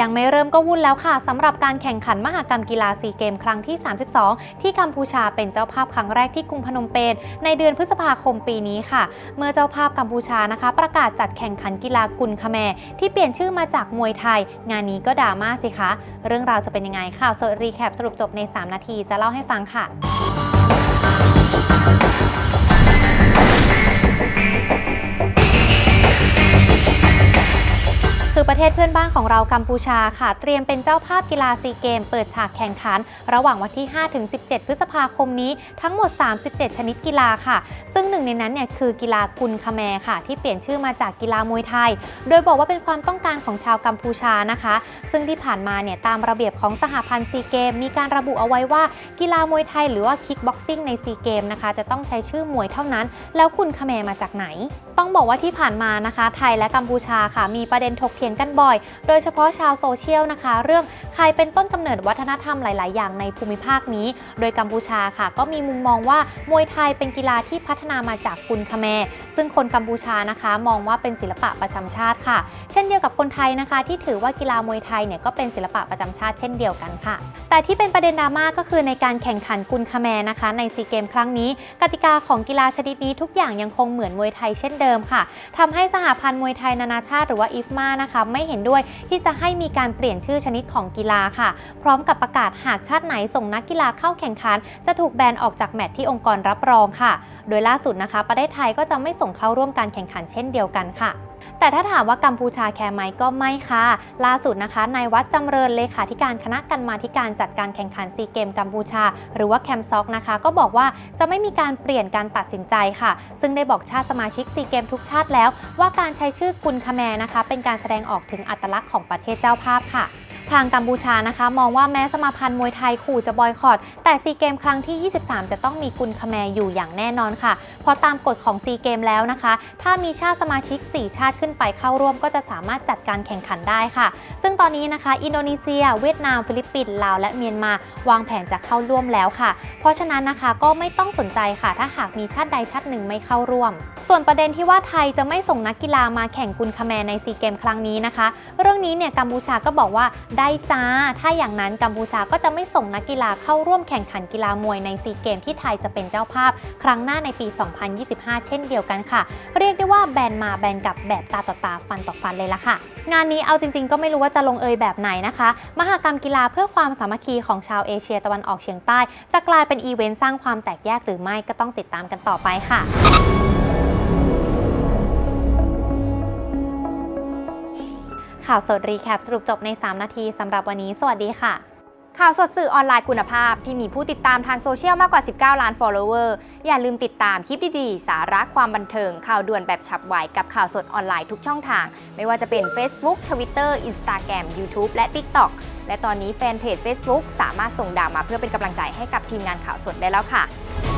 ยังไม่เริ่มก็วุ่นแล้วค่ะสำหรับการแข่งขันมหกรรมกีฬาซีเกมครั้งที่ 32 ที่กัมพูชาเป็นเจ้าภาพครั้งแรกที่กรุงพนมเปญในเดือนพฤษภาคมปีนี้ค่ะ เมื่อเจ้าภาพกัมพูชานะคะ ประกาศจัดแข่งขันกีฬากุนคาแมที่เปลี่ยนชื่อมาจากมวยไทย งานนี้ก็ดราม่าสิคะ เรื่องราวจะเป็นยังไงข่าวสดรีแคปสรุปจบใน 3 นาทีจะเล่าให้ฟังค่ะ เทศเพื่อนบ้านของเรากัมพูชาค่ะ เตรียมเป็นเจ้าภาพกีฬาซีเกม เปิดฉากแข่งขัน ระหว่างวันที่ 5-17 พฤษภาคมนี้ทั้งหมด 37 ชนิดกีฬาค่ะ ซึ่งหนึ่งในนั้นเนี่ยคือกีฬากุนคาแมค่ะ ที่เปลี่ยนชื่อมาจากกีฬามวยไทย โดยบอกว่าเป็นความต้องการของชาวกัมพูชานะคะ ซึ่งที่ผ่านมาเนี่ยตามระเบียบของสหพันธ์ซีเกม มีการระบุเอาไว้ว่ากีฬามวยไทยหรือว่าคิกบ็อกซิ่งในซีเกมนะคะจะต้องใช้ชื่อมวยเท่านั้น แล้วกุนคาแมมาจากไหน ต้องบอกว่าที่ผ่านมานะคะ ไทยและกัมพูชาค่ะ มีประเด็นถกเถียงกันบ่อย โดยเฉพาะชาวโซเชียลนะคะ เรื่องใครเป็นต้นกำเนิดวัฒนธรรมหลาย ๆ อย่างในภูมิภาคนี้ โดยกัมพูชาค่ะ ก็มีมุมมองว่ามวยไทยเป็นกีฬาที่พัฒนามาจากคุนคาแมซึ่งคนกัมพูชานะคะ มองว่าเป็นศิลปะประจำชาติค่ะ เช่นเดียวกับคนไทยนะคะ ที่ถือว่ากีฬามวยไทยเนี่ยก็เป็นศิลปะประจำชาติเช่นเดียวกันค่ะ แต่ที่เป็นประเด็นดราม่าก็คือในการแข่งขันกุนคาแมนะคะ ในซีเกมครั้งนี้ กติกาของกีฬาชนิดนี้ทุกอย่างยังคงเหมือนมวยไทยเช่นเดิมค่ะทำให้สหพันธ์มวยไทยนานาชาติหรือว่าอิฟมานะคะไม่เห็นด้วยที่จะให้มีการเปลี่ยนชื่อชนิดของกีฬาค่ะ พร้อมกับประกาศหากชาติไหนส่งนักกีฬาเข้าแข่งขัน จะถูกแบนออกจากแมตช์ที่องค์กรรับรองค่ะ โดยล่าสุดนะคะ ประเทศไทยก็จะไม่ส่งเข้าร่วมการแข่งขันเช่นเดียวกันค่ะ แต่ถ้าถามว่ากัมพูชาแคร์ไหมก็ไม่ค่ะ ล่าสุดนะคะนายวัดจำเริญเลขาธิการคณะกรรมาธิการจัดการแข่งขันซีเกมกัมพูชา หรือว่าแคมซ็อกนะคะ ก็บอกว่าจะไม่มีการเปลี่ยนการตัดสินใจค่ะ ซึ่งได้บอกชาติสมาชิกซีเกมทุกชาติแล้ว ว่าการใช้ชื่อกุนคาแมร์นะคะ เป็นการแสดงออกถึงอัตลักษณ์ของประเทศเจ้าภาพค่ะ ทางกัมพูชานะคะ มองว่าแม้สมาพันธ์มวยไทยขู่จะบอยคอรตแต่ซีเกมครั้งที่ 23 จะต้องมีกุนคาแมร์อยู่อย่างแน่นอนค่ะ เพราะตามกฎของซีเกมแล้วนะคะ ถ้ามีชาติสมาชิก 4 ชาติขึ้นไปเข้าร่วมก็จะสามารถจัดการแข่งขันได้ค่ะ ซึ่งตอนนี้นะคะ อินโดนีเซีย เวียดนาม ฟิลิปปินส์ลาวและเมียนมาวางแผนจะเข้าร่วมแล้วค่ะ เพราะฉะนั้นนะคะก็ไม่ต้องสนใจค่ะ ถ้าหากมีชาติใดชาติหนึ่งไม่เข้าร่วม ส่วนประเด็นที่ว่าไทยจะไม่ส่งนักกีฬามาแข่งกุนคาแมร์ในซีเกมครั้งนี้นะคะ เรื่องนี้เนี่ยกัมพูชาก็บอกว่าได้จ้า ถ้าอย่างนั้นกัมพูชาก็จะไม่ส่งนักกีฬาเข้าร่วมแข่งขันกีฬามวยในซีเกมที่ไทยจะเป็นเจ้าภาพ ครั้งหน้าในปี 2025 เช่นเดียวกันค่ะ เรียกได้ว่าแบนมาแบนกลับแบบตาต่อตาฟันต่อฟันเลยละค่ะ งานนี้เอาจริง ๆ ก็ไม่รู้ว่าจะลงเอยแบบไหนนะคะ มหากรรมกีฬาเพื่อความสามัคคีของชาวเอเชียตะวันออกเฉียงใต้ จะกลายเป็นอีเวนต์สร้างความแตกแยกหรือไม่ก็ต้องติดตามกันต่อไปค่ะ ข่าวสดรีแคปสรุปจบใน 3 นาทีสำหรับวันนี้ สวัสดีค่ะ ข่าวสดสื่อออนไลน์คุณภาพที่มีผู้ติดตามทางโซเชียลมากกว่า 19 ล้าน follower อย่าลืมติดตามคลิปดีๆ สาระความบันเทิง ข่าวด่วนแบบฉับไวกับข่าวสดออนไลน์ทุกช่องทาง ไม่ว่าจะเป็น Facebook Twitter Instagram YouTube และ TikTok และตอนนี้แฟนเพจ Facebook สามารถส่งดาวมาเพื่อเป็นกำลังใจให้กับทีมงานข่าวสดได้แล้วค่ะ